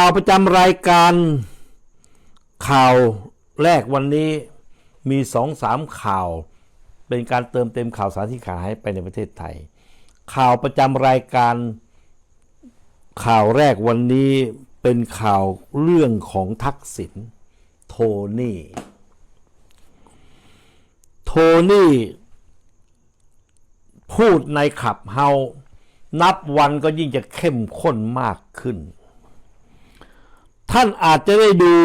ข่าวประจำรายการ ข่าวแรกวันนี้มีสองสามข่าว เป็นการเติมเต็มข่าวสารที่ขาดหายไปในประเทศไทย ข่าวประจำรายการ ข่าวแรกวันนี้เป็นข่าวเรื่องของทักษิณโทนี่ โทนี่พูดในขับเฮา นับวันก็ยิ่งจะเข้มข้นมากขึ้น ท่านอาจจะได้ดู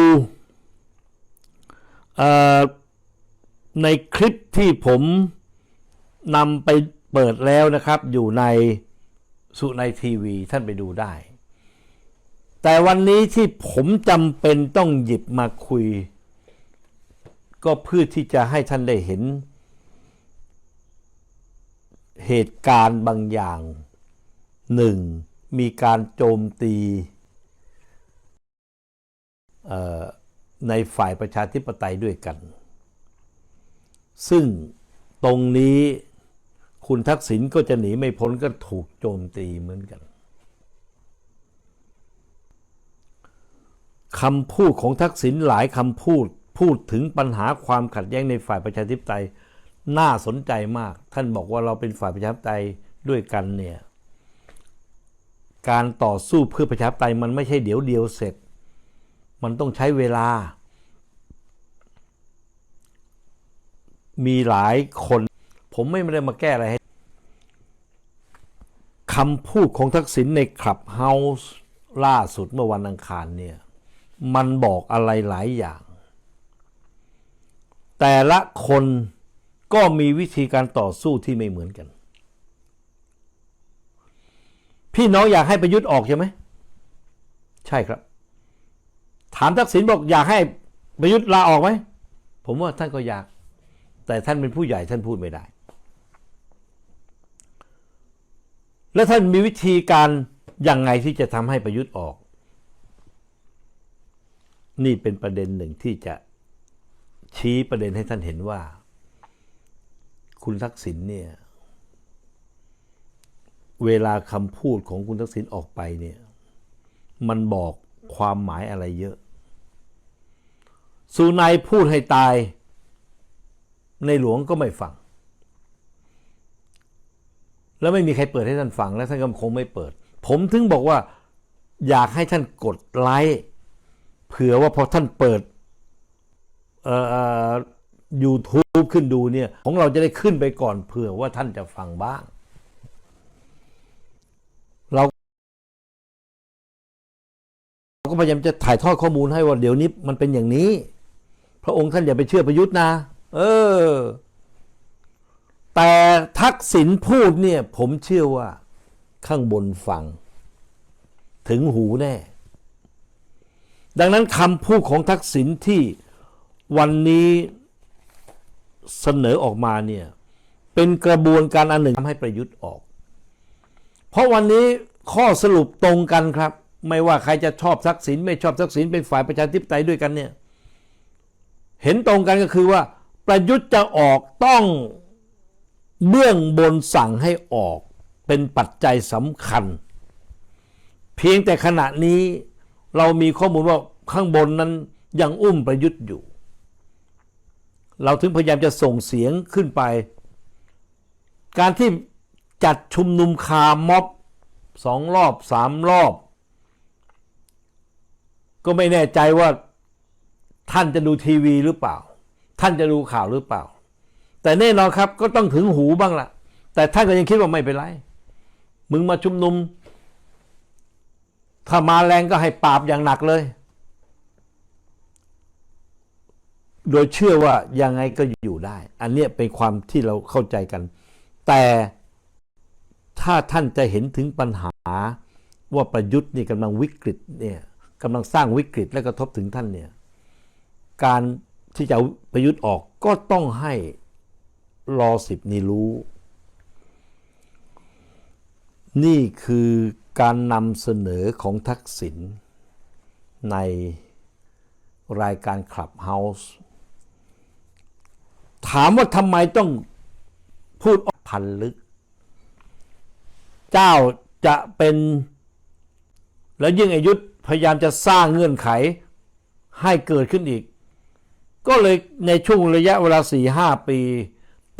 ในคลิปที่ผมนำไปเปิดแล้วนะครับ อยู่ในสุในทีวีท่านไปดูได้ แต่วันนี้ที่ผมจำเป็นต้องหยิบมาคุย ก็เพื่อที่จะให้ท่านได้เห็น เหตุการณ์บางอย่างหนึ่งมีการโจมตี ในฝ่ายประชาธิปไตยด้วยกัน ซึ่งตรงนี้คุณทักษิณก็จะหนีไม่พ้นก็ถูกโจมตีเหมือนกันคำพูดของทักษิณหลายคำพูดพูดถึงปัญหาความขัดแย้งในฝ่ายประชาธิปไตยน่าสนใจมาก ท่านบอกว่าเราเป็นฝ่ายประชาธิปไตยด้วยกันเนี่ยการต่อสู้เพื่อประชาธิปไตยมันไม่ใช่เดี๋ยวเดียวเสร็จ มันต้องใช้เวลา มีหลายคน ผมไม่ได้มาแก้อะไรให้คำพูดของทักษิณในคลับเฮาส์ล่าสุดเมื่อวันอังคารเนี่ย มันบอกอะไรหลายอย่าง แต่ละคนก็มีวิธีการต่อสู้ที่ไม่เหมือนกัน พี่น้องอยากให้ประยุทธ์ออกใช่ไหม ใช่ครับ ถามทักษิณบอกอยากให้ประยุทธ์ลาออกไหม ผมว่าท่านก็อยาก แต่ท่านเป็นผู้ใหญ่ท่านพูดไม่ได้ แล้วท่านมีวิธีการยังไงที่จะทำให้ประยุทธ์ออก นี่เป็นประเด็นหนึ่งที่จะชี้ประเด็นให้ท่านเห็นว่า คุณทักษิณเนี่ย เวลาคำพูดของคุณทักษิณออกไปเนี่ย มันบอกความหมายอะไรเยอะ สุนัยพูดให้ตาย ในหลวงก็ไม่ฟัง แล้วไม่มีใครเปิดให้ท่านฟัง และท่านก็คงไม่เปิด ผมถึงบอกว่าอยากให้ท่านกดไลค์เผื่อว่าพอท่านเปิดเอ่อยูทูบขึ้นดูเนี่ย ของเราจะได้ขึ้นไปก่อนเผื่อว่าท่านจะฟังบ้าง เราก็พยายามจะถ่ายทอดข้อมูลให้ว่าเดี๋ยวนี้มันเป็นอย่างนี้ พระองค์ท่านอย่าไปเชื่อประยุทธ์นะ เออ แต่ทักษิณพูดเนี่ย ผมเชื่อว่า ข้างบนฟัง ถึงหูแน่ ดังนั้นคำพูดของทักษิณที่วันนี้เสนอออกมาเนี่ย เป็นกระบวนการอันหนึ่งทำให้ประยุทธ์ออก เพราะวันนี้ข้อสรุปตรงกันครับ ไม่ว่าใครจะชอบทักษิณไม่ชอบทักษิณเป็นฝ่ายประชาธิปไตยด้วยกันเนี่ย เห็นตรงกันก็คือว่า ประยุทธ์จะออกต้องเบื้องบนสั่งให้ออกเป็นปัจจัยสำคัญ เพียงแต่ขณะนี้เรามีข้อมูลว่าข้างบนนั้นยังอุ้มประยุทธ์อยู่ เราถึงพยายามจะส่งเสียงขึ้นไป การที่จัดชุมนุมคาร์ม็อบสองรอบสามรอบ ก็ไม่แน่ใจว่า ท่านจะดูทีวีหรือเปล่า ท่านจะดูข่าวหรือเปล่า แต่แน่นอนครับก็ต้องถึงหูบ้างละแต่ท่านก็ยังคิดว่าไม่เป็นไร มึงมาชุมนุม ถ้ามาแรงก็ให้ปราบอย่างหนักเลย โดยเชื่อว่ายังไงก็อยู่ได้ อันเนี้ยเป็นความที่เราเข้าใจกัน แต่ถ้าท่านจะเห็นถึงปัญหาว่าประยุทธ์นี่กำลังวิกฤตเนี่ยกำลังสร้างวิกฤตและกระทบถึงท่านเนี่ย การที่จะประยุทธ์ออกก็ต้องให้รอสิบนี้รู้ นี่คือการนำเสนอของทักษิณในรายการคลับเฮาส์ถามว่าทำไมต้องพูดออกพันลึก เจ้าจะเป็น แล้วยิ่งอายุพยายามจะสร้างเงื่อนไขให้เกิดขึ้นอีก ก็เลยในช่วงระยะเวลาสี่ห้าปี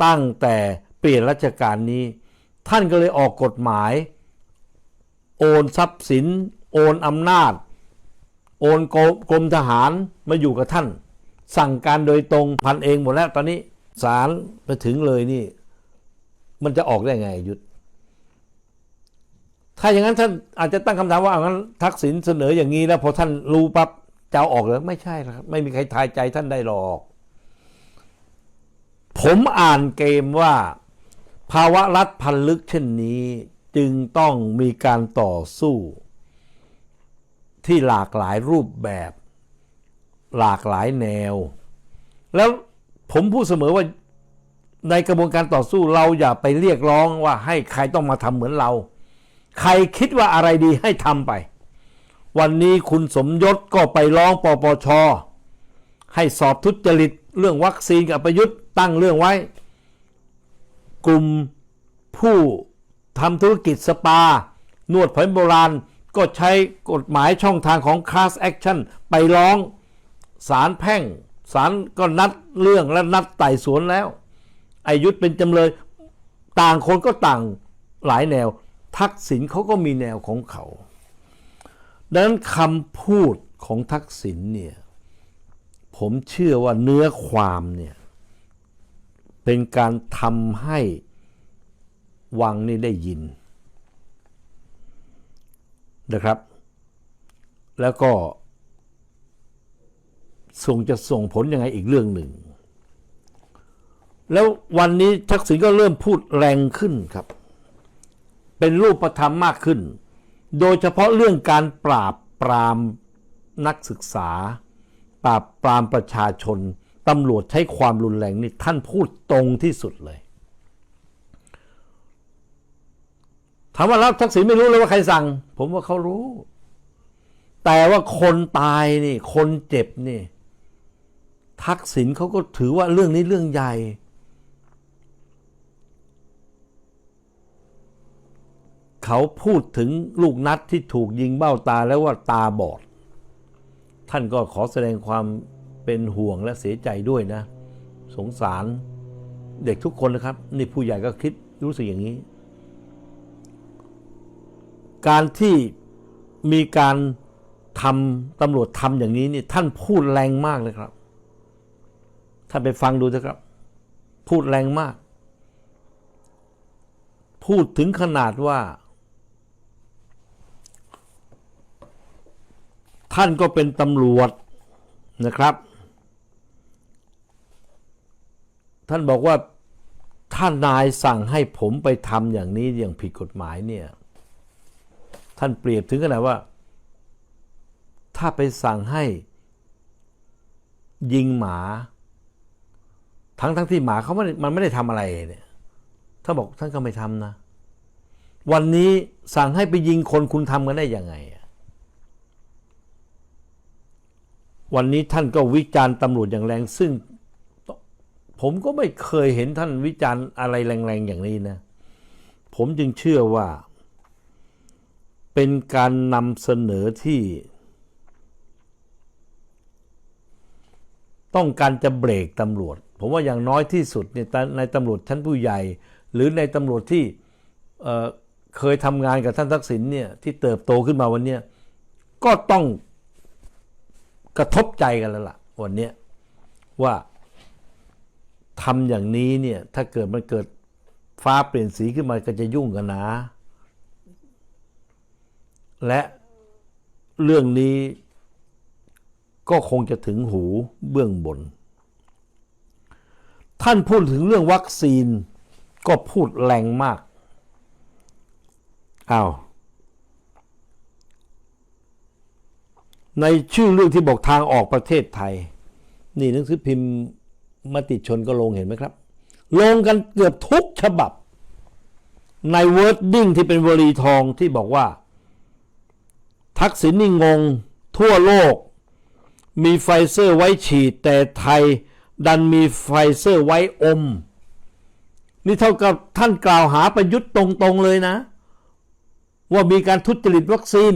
ตั้งแต่เปลี่ยนรัชกาลนี้ ท่านก็เลยออกกฎหมาย โอนทรัพย์สิน โอนอำนาจ โอนกรมกรมทหารมาอยู่กับท่าน สั่งการโดยตรงพันเองหมดแล้วตอนนี้ศาลไปถึงเลยนี่ มันจะออกได้ไงยุทธถ้าอย่างนั้นท่านอาจจะตั้งคำถามว่าเอางั้นทักษิณเสนออย่างนี้แล้วพอท่านรู้ปั๊บ จะเอาออกเลยไม่ใช่ครับไม่มีใครทายใจท่านได้หรอก ผมอ่านเกมว่า ภาวะรัฐพันลึกเช่นนี้จึงต้องมีการต่อสู้ ที่หลากหลายรูปแบบ หลากหลายแนว แล้วผมพูดเสมอว่าในกระบวนการต่อสู้เราอย่าไปเรียกร้องว่าให้ใครต้องมาทำเหมือนเรา ใครคิดว่าอะไรดีให้ทำไป วันนี้คุณสมยศก็ไปร้องปปช ให้สอบทุจริตเรื่องวัคซีนกับประยุทธ์ตั้งเรื่องไว้ กลุ่มผู้ทำธุรกิจสปา นวดแผนโบราณก็ใช้กฎหมายช่องทางของ class action ไปร้องศาลแพ่งศาลก็นัดเรื่องและนัดไต่สวนแล้วอายุทธเป็นจำเลยต่างคนก็ต่างหลายแนว ทักษิณเขาก็มีแนวของเขา ดังนั้นคำพูดของทักษิณเนี่ยผมเชื่อว่าเนื้อความเนี่ยเป็นการทำให้วังนี่ได้ยินนะครับ แล้วก็ส่งจะส่งผลยังไงอีกเรื่องหนึ่ง แล้ววันนี้ทักษิณก็เริ่มพูดแรงขึ้นครับ เป็นรูปธรรมมากขึ้น โดยเฉพาะเรื่องการปราบปรามนักศึกษา ปราบปรามประชาชนตำรวจใช้ความรุนแรงนี่ท่านพูดตรงที่สุดเลยถามว่าแล้วทักษิณไม่รู้เลยว่าใครสั่ง ผมว่าเขารู้ แต่ว่าคนตายนี่ คนเจ็บนี่ ทักษิณเขาก็ถือว่าเรื่องนี้เรื่องใหญ่ เขาพูดถึงลูกนัดที่ถูกยิงเบ้าตาแล้วว่าตาบอด ท่านก็ขอแสดงความเป็นห่วงและเสียใจด้วยนะ สงสารเด็กทุกคนนะครับ นี่ผู้ใหญ่ก็คิดรู้สึกอย่างนี้ การที่มีการทำตำรวจทำอย่างนี้นี่ท่านพูดแรงมากเลยครับ ท่านไปฟังดูเถอะครับ พูดแรงมาก พูดถึงขนาดว่า ท่านก็เป็นตำรวจนะครับท่านบอกว่าท่านนายสั่งให้ผมไปทำอย่างนี้อย่างผิดกฎหมายเนี่ยท่านเปรียบถึงขนาดว่า ถ้าไปสั่งให้ยิงหมา ทั้งทั้งที่หมาเขาไม่มันไม่ได้ทำอะไรเนี่ยถ้าบอกท่านก็ไม่ทำนะ วันนี้สั่งให้ไปยิงคนคุณทำกันได้ยังไงอะ วันนี้ท่านก็วิจารณ์ตำรวจอย่างแรง ซึ่ง ผมก็ไม่เคยเห็นท่านวิจารณ์อะไรแรงๆอย่างนี้นะ ผมจึงเชื่อว่า เป็นการนำเสนอที่ ต้องการจะเบรกตำรวจ ผมว่าอย่างน้อยที่สุดเนี่ยในตำรวจชั้นผู้ใหญ่ หรือในตำรวจที่เเคยทำงานกับท่านทักษิณเนี่ยที่เติบโตขึ้นมาวันนี้ก็ต้อง กระทบใจกันแล้วล่ะ วันนี้ว่าทำอย่างนี้เนี่ย ถ้าเกิดมันเกิดฟ้าเปลี่ยนสีขึ้นมาก็จะยุ่งกันนะ และเรื่องนี้ก็คงจะถึงหูเบื้องบน ท่านพูดถึงเรื่องวัคซีนก็พูดแรงมากอ้าว ในชื่อเรื่องที่บอกทางออกประเทศไทย นี่หนังสือพิมพ์มติชนก็ลงเห็นไหมครับ ลงกันเกือบทุกฉบับ ในเวิร์ดดิ้งที่เป็นวลีทองที่บอกว่า ทักษิณนี่งง ทั่วโลก มีไฟเซอร์ไว้ฉีด แต่ไทยดันมีไฟเซอร์ไว้อม นี่เท่ากับท่านกล่าวหาประยุทธ์ตรงๆเลยนะ ว่ามีการทุจริตวัคซีน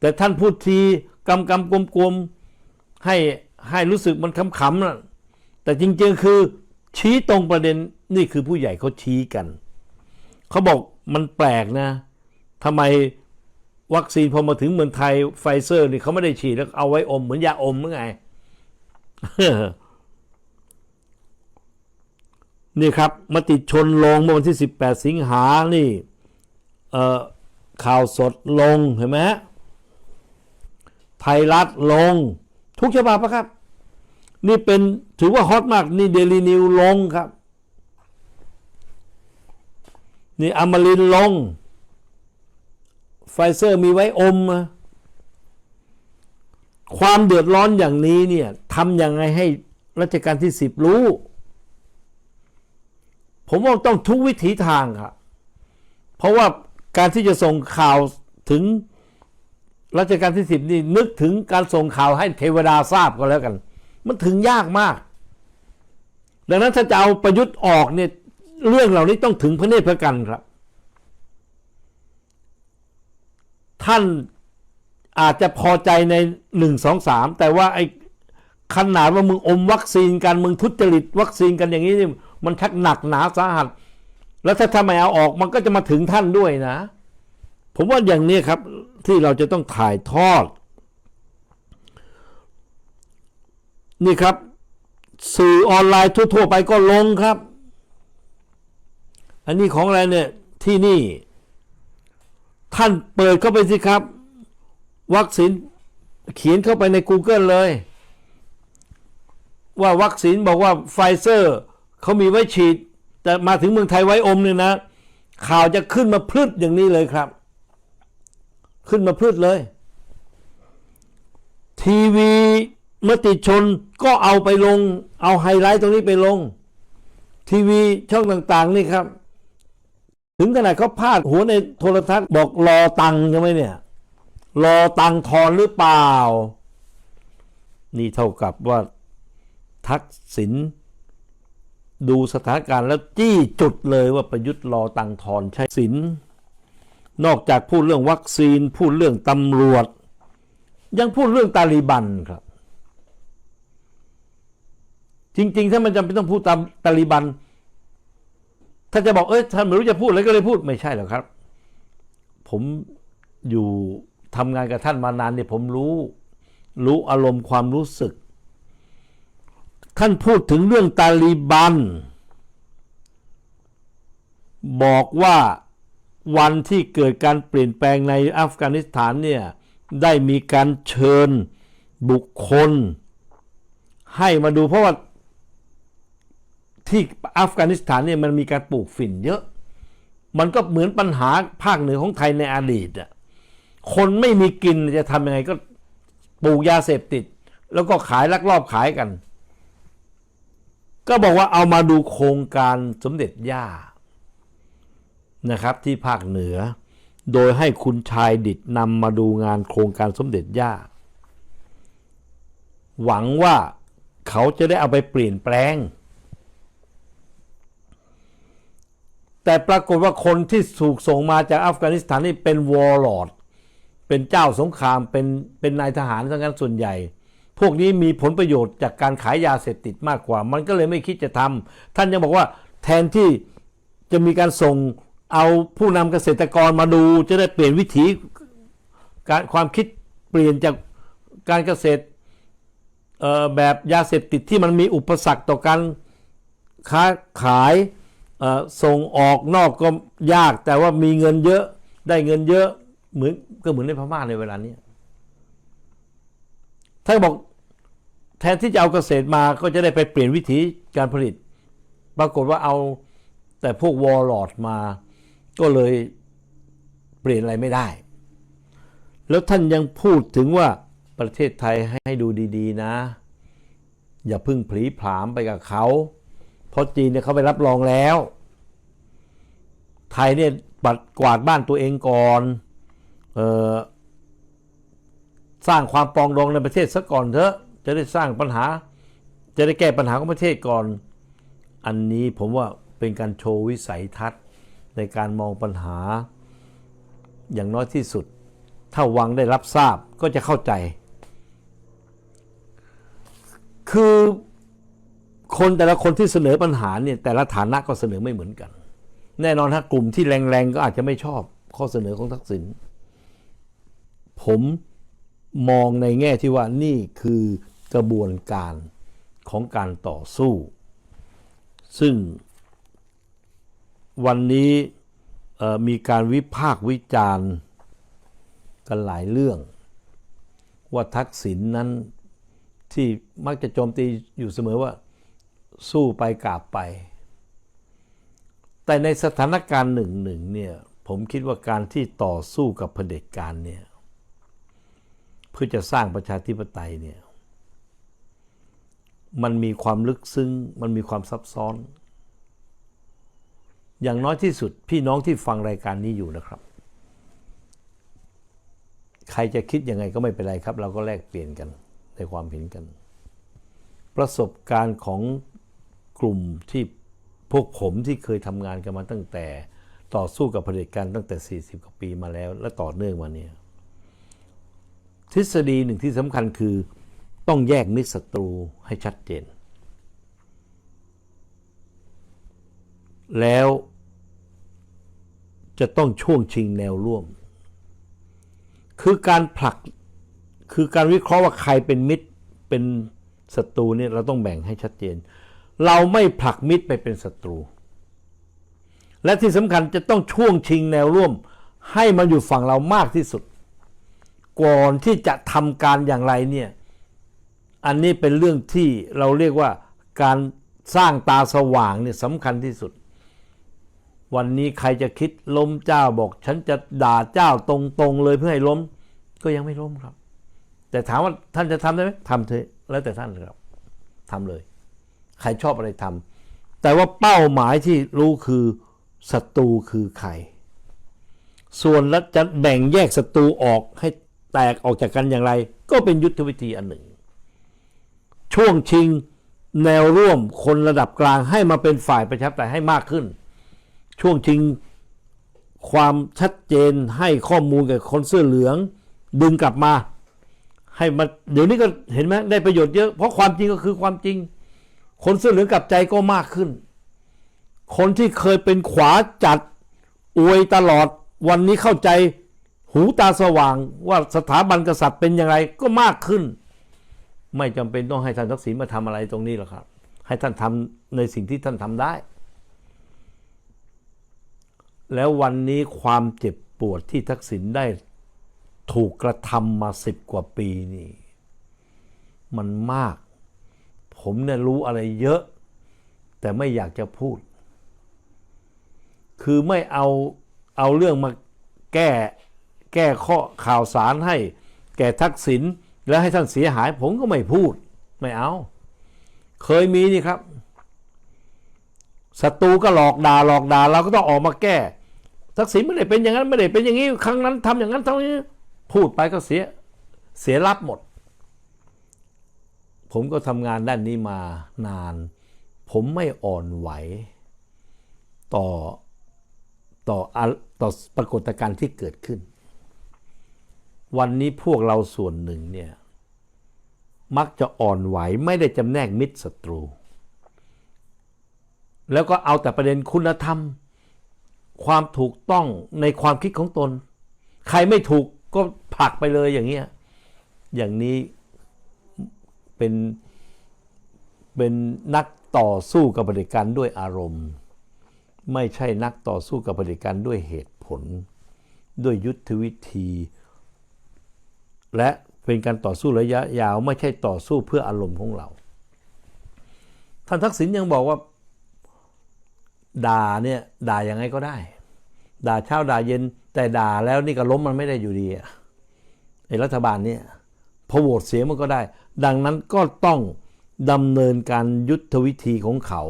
แต่ท่านพูดที กำกำกลมกลมให้ให้รู้สึกมันขำๆนะแต่จริงๆคือชี้ตรงประเด็นนี่คือผู้ใหญ่เขาชี้กัน เขาบอกมันแปลกนะทำไมวัคซีนพอมาถึงเมืองไทยไฟเซอร์นี่เขาไม่ได้ฉีดแล้วเอาไว้อมเหมือนยาอมหรือไง นี่ครับมติชนลงเมื่อวันที่ 18 สิงหานี่ข่าวสดลงเห็นไหมฮะ ไทยรัฐลง ทุกฉบับนะครับ นี่เป็นถือว่าฮอตมาก นี่เดลีนิวลงครับ นี่อมรินลง ไฟเซอร์มีไว้อม ความเดือดร้อนอย่างนี้เนี่ยทำยังไงให้รัชกาลที่สิบรู้ ผมว่าต้องทุกวิถีทางครับ เพราะว่าการที่จะส่งข่าวถึง รัชกาลที่สิบนี่นึกถึงการส่งข่าวให้เทวดาทราบก็แล้วกัน มันถึงยากมาก ดังนั้นถ้าจะเอาประยุทธ์ออกเนี่ยเรื่องเหล่านี้ต้องถึงพระเนตรพระกันครับ ท่านอาจจะพอใจในหนึ่งสองสามแต่ว่าไอ้ขนาดว่ามึงอมวัคซีนกันมึงทุจริตวัคซีนกันอย่างนี้นี่มันชักหนักหนาสาหัส แล้วถ้าทำไมเอาออกมันก็จะมาถึงท่านด้วยนะ ผมว่าอย่างนี้ครับที่เราจะต้องถ่ายทอด นี่ครับ สื่อออนไลน์ทั่ว ๆ ไปก็ลงครับ อันนี้ของอะไรเนี่ย ที่นี่ ท่านเปิดเข้าไปสิครับ วัคซีนเขียนเข้าไปใน Google เลย ว่าวัคซีนบอกว่าไฟเซอร์เขามีไว้ฉีด แต่มาถึงเมืองไทยไว้อมเนี่ยนะ ข่าวจะขึ้นมาพลึดอย่างนี้เลยครับ ขึ้นมาพลึดเลย ทีวีมติชนก็เอาไปลง เอาไฮไลท์ตรงนี้ไปลง ทีวีช่องต่างๆนี่ครับ ถึงขนาดเขาพาดหัวในโทรทัศน์บอกรอตังค์ใช่ไหมเนี่ย รอตังค์ทอนหรือเปล่า นี่เท่ากับว่าทักษิณดูสถานการณ์แล้วจี้จุดเลยว่าประยุทธ์รอตังค์ทอนใช่สิน นอกจากพูดเรื่องวัคซีน พูดเรื่องตำรวจ ยังพูดเรื่องตาลีบันครับ จริง ๆ ถ้ามันจำเป็นต้องพูดตามตาลีบัน ถ้าจะบอกเอ้ยท่านไม่รู้จะพูดอะไรก็เลยพูดไม่ใช่หรอกครับ ผมอยู่ทำงานกับท่านมานานเนี่ยผมรู้ รู้อารมณ์ความรู้สึก ท่านพูดถึงเรื่องตาลีบัน บอกว่า วันที่เกิดการเปลี่ยนแปลงในอัฟกานิสถานเนี่ยได้มีการเชิญบุคคล ให้มาดูเพราะว่าที่อัฟกานิสถานเนี่ยมันมีการปลูกฝิ่นเยอะ มันก็เหมือนปัญหาภาคเหนือของไทยในอดีตอะคนไม่มีกินจะทำยังไงก็ปลูกยาเสพติด แล้วก็ขายลักลอบขายกัน ก็บอกว่าเอามาดูโครงการสมเด็จย่า นะครับที่ภาคเหนือ โดยให้คุณชายดิดนำมาดูงานโครงการสมเด็จย่า หวังว่าเขาจะได้เอาไปเปลี่ยนแปลง แต่ปรากฏว่าคนที่ถูกส่งมาจากอัฟกานิสถานนี่เป็นวอร์ลอดเป็นเจ้าสงครามเป็นเป็นนายทหารทั้งนั้นส่วนใหญ่ พวกนี้มีผลประโยชน์จากการขายยาเสพติดมากกว่า มันก็เลยไม่คิดจะทำท่านยังบอกว่าแทนที่จะมีการส่ง เอาผู้นำเกษตรกรมาดู จะได้เปลี่ยนวิถีการความคิดเปลี่ยนจากการเกษตรแบบยาเสพติดที่มันมีอุปสรรคต่อการค้าขายส่งออกนอกก็ยาก แต่ว่ามีเงินเยอะได้เงินเยอะเหมือนก็เหมือนในพม่าในเวลานี้ท่านบอกแทนที่จะเอาเกษตรมาก็จะได้ไปเปลี่ยนวิธีการผลิต ปรากฏว่าเอาแต่พวกวอลลอดมา ก็เลยเปลี่ยนอะไรไม่ได้ แล้วท่านยังพูดถึงว่าประเทศไทยให้ดูดีๆนะ อย่าพึ่งผลีผลามไปกับเขา เพราะจีนเนี่ยเขาไปรับรองแล้ว ไทยเนี่ยปัดกวาดบ้านตัวเองก่อนออสร้างความปองดองในประเทศซะก่อนเถอะ จะได้สร้างปัญหา จะได้แก้ปัญหาของประเทศก่อน อันนี้ผมว่าเป็นการโชว์วิสัยทัศน์ ในการมองปัญหา อย่างน้อยที่สุด ถ้าวังได้รับทราบก็จะเข้าใจ คือคนแต่ละคนที่เสนอปัญหาเนี่ยแต่ละฐานะก็เสนอไม่เหมือนกัน แน่นอนถ้ากลุ่มที่แรงๆก็อาจจะไม่ชอบข้อเสนอของทักษิณผมมองในแง่ที่ว่านี่คือกระบวนการของการต่อสู้ ซึ่ง วันนี้มีการวิพากษ์วิจารณ์กันหลายเรื่อง ว่าทักษิณนนั้นที่มักจะโจมตีอยู่เสมอว่าสู้ไปกราบไป แต่ในสถานการณ์หนึ่งหนึ่งเนี่ยผมคิดว่าการที่ต่อสู้กับเผด็จการเนี่ยเพื่อจะสร้างประชาธิปไตยเนี่ยมันมีความลึกซึ้งมันมีความซับซ้อน อย่างน้อยที่สุดพี่น้องที่ฟังรายการนี้อยู่นะครับ ใครจะคิดยังไงก็ไม่เป็นไรครับ เราก็แลกเปลี่ยนกันในความเห็นกัน ประสบการณ์ของกลุ่มที่พวกผมที่เคยทำงานกันมาตั้งแต่ต่อสู้กับเผด็จการตั้งแต่ 40 กว่าปีมาแล้ว และต่อเนื่องมาเนี่ยทฤษฎีหนึ่งที่สำคัญคือต้องแยกมิตรศัตรูให้ชัดเจน แล้ว จะต้องช่วงชิงแนวร่วม คือการผลักคือการวิเคราะห์ว่าใครเป็นมิตรเป็นศัตรูเนี่ยเราต้องแบ่งให้ชัดเจน เราไม่ผลักมิตรไปเป็นศัตรู และที่สำคัญจะต้องช่วงชิงแนวร่วม ให้มันอยู่ฝั่งเรามากที่สุด ก่อนที่จะทำการอย่างไรเนี่ยอันนี้เป็นเรื่องที่เราเรียกว่าการสร้างตาสว่างเนี่ยสำคัญที่สุด วันนี้ใครจะคิดล้มเจ้าบอก ฉันจะด่าเจ้าตรงๆเลยเพื่อให้ล้ม ก็ยังไม่ล้มครับ แต่ถามว่าท่านจะทำได้ไหมทำเถอะแล้วแต่ท่านครับทำเลย ใครชอบอะไรทำแต่ว่าเป้าหมายที่รู้คือศัตรูคือใครส่วนแล้วจะแบ่งแยกศัตรูออกให้แตกออกจากกันอย่างไร ก็เป็นยุทธวิธีอันหนึ่ง ช่วงชิงแนวร่วมคนระดับกลางให้มาเป็นฝ่ายประชาธิปไตยให้มากขึ้น ช่วงชิงความชัดเจนให้ข้อมูลกับคนเสื้อเหลือง ดึงกลับมา ให้มาเดี๋ยวนี้ก็เห็นไหมได้ประโยชน์เยอะ เพราะความจริงก็คือความจริง คนเสื้อเหลืองกลับใจก็มากขึ้น คนที่เคยเป็นขวาจัดอวยตลอดวันนี้เข้าใจหูตาสว่างว่าสถาบันกษัตริย์เป็นอย่างไรก็มากขึ้น ไม่จำเป็นต้องให้ท่านทักษิณมาทำอะไรตรงนี้หรอกครับ ให้ท่านทำในสิ่งที่ท่านทำได้ แล้ววันนี้ความเจ็บปวดที่ทักษิณได้ถูกกระทำมาสิบกว่าปีนี่ มันมาก ผมเนี่ยรู้อะไรเยอะ แต่ไม่อยากจะพูด คือไม่เอาเอาเรื่องมาแก้แก้ข้อข่าวสารให้ แก่ทักษิณแล้วให้ท่านเสียหาย ผมก็ไม่พูด ไม่เอา เคยมีนี่ครับ ศัตรูก็หลอกด่าหลอกด่าเราก็ต้องออกมาแก้ทักษิณไม่ได้เป็นอย่างนั้นไม่ได้เป็นอย่างนี้ครั้งนั้นทำอย่างนั้นทำอย่างนี้พูดไปก็เสียเสียรับหมด ผมก็ทำงานด้านนี้มานาน ผมไม่อ่อนไหว ต่อต่ออะต่อปรากฏการณ์ที่เกิดขึ้น วันนี้พวกเราส่วนหนึ่งเนี่ย มักจะอ่อนไหวไม่ได้จำแนกมิตรศัตรู แล้วก็เอาแต่ประเด็นคุณธรรม ความถูกต้องในความคิดของตน ใครไม่ถูกก็ผลักไปเลยอย่างเงี้ยอย่างนี้เป็นเป็นนักต่อสู้กับปฏิการด้วยอารมณ์ ไม่ใช่นักต่อสู้กับปฏิการด้วยเหตุผล ด้วยยุทธวิธี และเป็นการต่อสู้ระยะยาว ไม่ใช่ต่อสู้เพื่ออารมณ์ของเรา ท่านทักษิณยังบอกว่า ด่าเนี่ยด่ายังไงก็ได้ ด่าเช้าด่าเย็น แต่ด่าแล้วนี่ก็ล้มมันไม่ได้อยู่ดีอะไอ้รัฐบาลเนี่ยพอโหวตเสียงมันก็ได้ ดังนั้นก็ต้องดำเนินการยุทธวิธีของเขา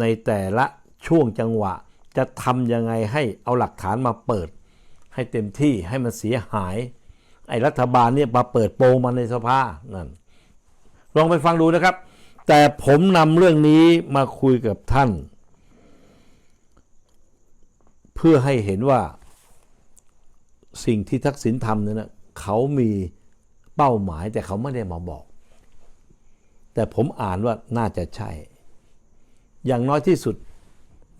ในแต่ละช่วงจังหวะ จะทำยังไงให้เอาหลักฐานมาเปิด ให้เต็มที่ให้มันเสียหาย ไอ้รัฐบาลเนี่ยมาเปิดโปงมาในสภานั่นลองไปฟังดูนะครับ แต่ผมนำเรื่องนี้มาคุยกับท่าน เพื่อให้เห็นว่าสิ่งที่ทักษิณทำเนี่ยนะเขามีเป้าหมายแต่เขาไม่ได้มาบอก แต่ผมอ่านว่าน่าจะใช่ อย่างน้อยที่สุด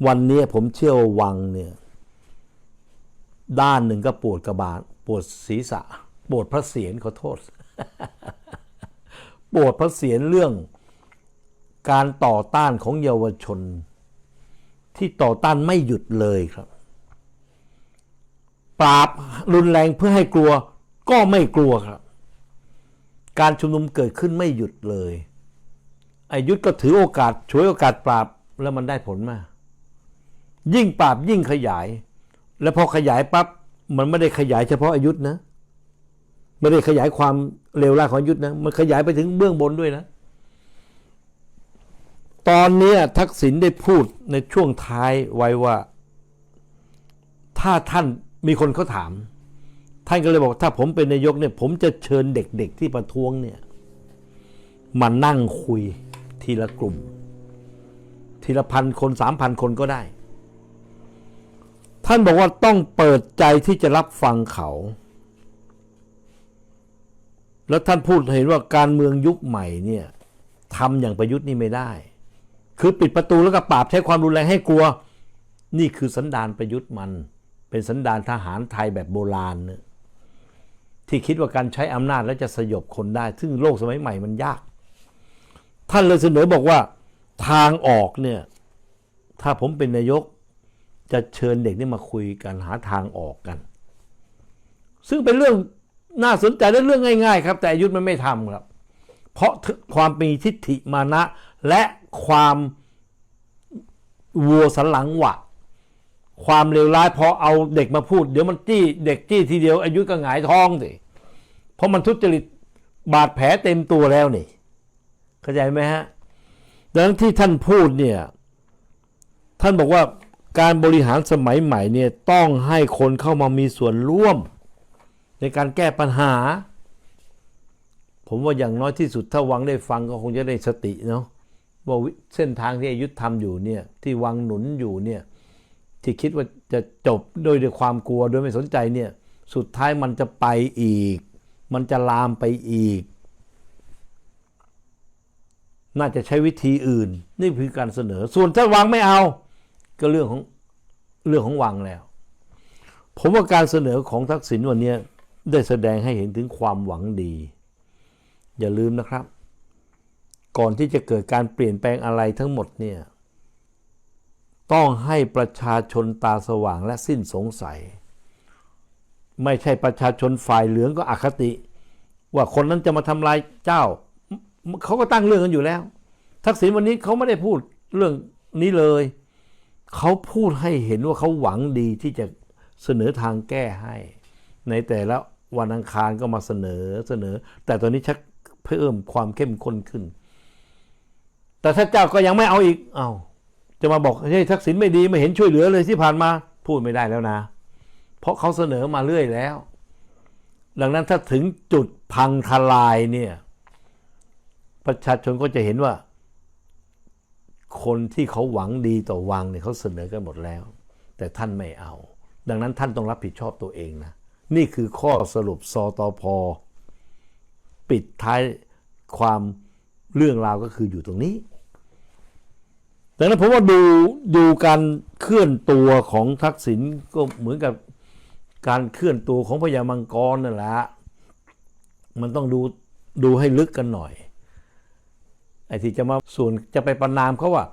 วันนี้ผมเชื่อว่าวังเนี่ยด้านหนึ่งก็ปวดกระบาลปวดศีรษะ ปวดพระเศียรขอโทษ ปวดพระเศียรเรื่อง การต่อต้านของเยาวชน ที่ต่อต้านไม่หยุดเลยครับ ปราบรุนแรงเพื่อให้กลัวก็ไม่กลัวครับ การชุมนุมเกิดขึ้นไม่หยุดเลยไอายุทธก็ถือโอกาสฉวยโอกาสปราบแล้วมันได้ผลมาก ยิ่งปราบยิ่งขยาย แล้วพอขยายปั๊บมันไม่ได้ขยายเฉพาะอายุทธนะไม่ได้ขยายความเลวร้าของอายุทธนะ มันขยายไปถึงเบื้องบนด้วยนะ ตอนนี้ทักษิณได้พูดในช่วงท้ายไว้ว่า ถ้าท่านมีคนเขาถาม ท่านก็เลยบอกถ้าผมเป็นนายกเนี่ย ผมจะเชิญเด็กๆที่ประท้วงเนี่ยมานั่งคุยทีละกลุ่ม ทีละพันคนสามพันคนก็ได้ ท่านบอกว่าต้องเปิดใจที่จะรับฟังเขา แล้วท่านพูดเห็นว่าการเมืองยุคใหม่เนี่ยทำอย่างประยุทธ์นี่ไม่ได้ คือปิดประตูแล้วก็ปราบใช้ความรุนแรงให้กลัว นี่คือสันดานประยุทธ์มัน เป็นสันดานทหารไทยแบบโบราณเนี่ยที่คิดว่าการใช้อำนาจแล้วจะสยบคนได้ ซึ่งโลกสมัยใหม่มันยาก ท่านเลยเสนอบอกว่าทางออกเนี่ย ถ้าผมเป็นนายกจะเชิญเด็กนี่มาคุยกันหาทางออกกัน ซึ่งเป็นเรื่องน่าสนใจและเรื่องง่าย ๆ ครับ แต่ยุทธมันไม่ทำครับ เพราะความมีทิฏฐิมานะ และ ความวัวสันหลังหวะ ความเลวร้ายพอเอาเด็กมาพูด เดี๋ยวมันจี้เด็กจี้ทีเดียวอายุก็หงายท้องสิเพราะมันทุจริตบาดแผลเต็มตัวแล้วนี่เข้าใจไหมฮะดังนั้นที่ท่านพูดเนี่ย ท่านบอกว่าการบริหารสมัยใหม่เนี่ยต้องให้คนเข้ามามีส่วนร่วม ในการแก้ปัญหา ผมว่าอย่างน้อยที่สุดถ้าวังได้ฟังก็คงจะได้สติเนาะ ว่าเส้นทางที่อายุทธทำอยู่เนี่ยที่วังหนุนอยู่เนี่ยที่คิดว่าจะจบโดยด้วยความกลัวโดยไม่สนใจเนี่ยสุดท้ายมันจะไปอีก มันจะลามไปอีก น่าจะใช้วิธีอื่น นี่คือการเสนอ ส่วนถ้าวังไม่เอา ก็เรื่องของเรื่องของวังแล้ว ผมว่าการเสนอของทักษิณวันนี้ได้แสดงให้เห็นถึงความหวังดี อย่าลืมนะครับ ก่อนที่จะเกิดการเปลี่ยนแปลงอะไรทั้งหมดเนี่ยต้องให้ประชาชนตาสว่างและสิ้นสงสัย ไม่ใช่ประชาชนฝ่ายเหลืองก็อคติ ว่าคนนั้นจะมาทำลายเจ้าเขาก็ตั้งเรื่องกันอยู่แล้ว ทักษิณวันนี้เขาไม่ได้พูดเรื่องนี้เลย เขาพูดให้เห็นว่าเขาหวังดีที่จะเสนอทางแก้ให้ ในแต่ละวันอังคารก็มาเสนอเสนอ แต่ตอนนี้ชักเพิ่มความเข้มข้นขึ้น แต่ถ้าเจ้าก็ยังไม่เอาอีก เอา้าจะมาบอกเฮ้ยทักษิณไม่ดีไม่เห็นช่วยเหลือเลยที่ผ่านมาพูดไม่ได้แล้วนะ เพราะเขาเสนอมาเรื่อยแล้ว ดังนั้นถ้าถึงจุดพังทลายเนี่ย ประชาชนก็จะเห็นว่า คนที่เขาหวังดีต่อวังเนี่ยเขาเสนอกันหมดแล้ว แต่ท่านไม่เอา ดังนั้นท่านต้องรับผิดชอบตัวเองนะ นี่คือข้อสรุปสตอพอปิดท้ายความเรื่องราวก็คืออยู่ตรงนี้ ดังนั้นผมว่าดูดูการเคลื่อนตัวของทักษิณก็เหมือนกับการเคลื่อนตัวของพญามังกรนั่นแหละ มันต้องดูดูให้ลึกกันหน่อย ไอ้ที่จะมาส่วนจะไปประนามเขาว่า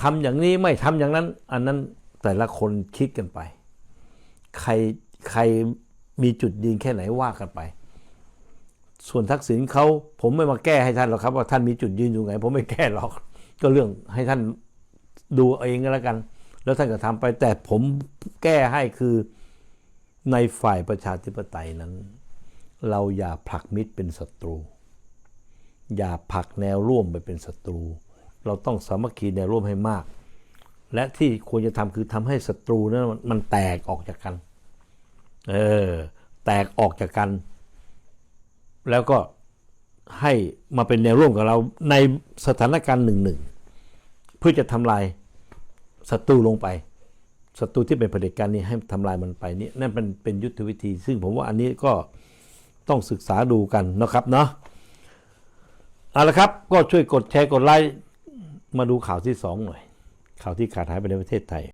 ทำอย่างนี้ไม่ทำอย่างนั้น อันนั้นแต่ละคนคิดกันไป ใครใครมีจุดยืนแค่ไหนว่ากันไป ส่วนทักษิณเขาผมไม่มาแก้ให้ท่านหรอกครับ ว่าท่านมีจุดยืนอยู่ไงผมไม่แก้หรอก ก็เรื่องให้ท่าน ดูเองก็แล้วกัน แล้วท่านก็ทำไป แต่ผมแก้ให้คือในฝ่ายประชาธิปไตยนั้น เราอย่าผลักมิตรเป็นศัตรู อย่าผลักแนวร่วมไปเป็นศัตรู เราต้องสามัคคีแนวร่วมให้มาก และที่ควรจะทำคือทำให้ศัตรูนั้นมันแตกออกจากกัน เออ แตกออกจากกัน แล้วก็ให้มาเป็นแนวร่วมกับเราในสถานการณ์หนึ่งหนึ่ง เพื่อจะทำลายศัตรูลงไปศัตรูที่เป็นเผด็จการนี้ให้ทำลายมันไปนี่นั่นเป็นเป็นยุทธวิธี ซึ่งผมว่าอันนี้ก็ต้องศึกษาดูกันนะครับเนาะเอาละครับก็ช่วยกดแชร์กดไลค์มาดูข่าวที่สองหน่อย ข่าวที่ขาดหายไปในประเทศไทย